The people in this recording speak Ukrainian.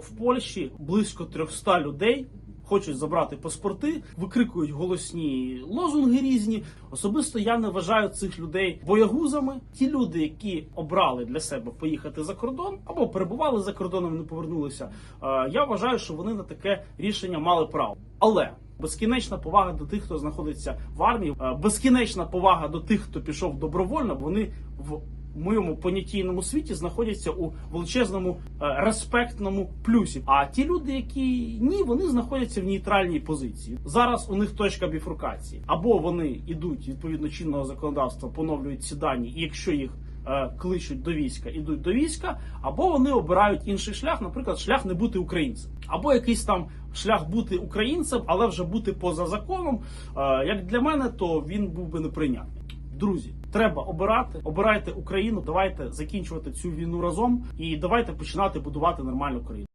в Польщі близько 300 людей. Хочуть забрати паспорти, викрикують голосні лозунги різні. Особисто я не вважаю цих людей боягузами. Ті люди, які обрали для себе поїхати за кордон або перебували за кордоном, не повернулися. е, Я вважаю, що вони на таке рішення мали право. Але безкінечна повага до тих, хто знаходиться в армії, е, безкінечна повага до тих, хто пішов добровольно. Вони в моєму понятійному світі знаходяться у величезному е, респектному плюсі. А ті люди, які ні, вони знаходяться в нейтральній позиції. Зараз у них точка біфуркації. Або вони йдуть відповідно чинного законодавства, поновлюють ці дані, і якщо їх е, кличуть до війська, ідуть до війська, або вони обирають інший шлях, наприклад, шлях не бути українцем, або якийсь там шлях бути українцем, але вже бути поза законом. Е, як для мене, то він був би неприйнятний. Друзі, треба обирати, обирайте Україну. Давайте закінчувати цю війну разом і давайте починати будувати нормальну країну.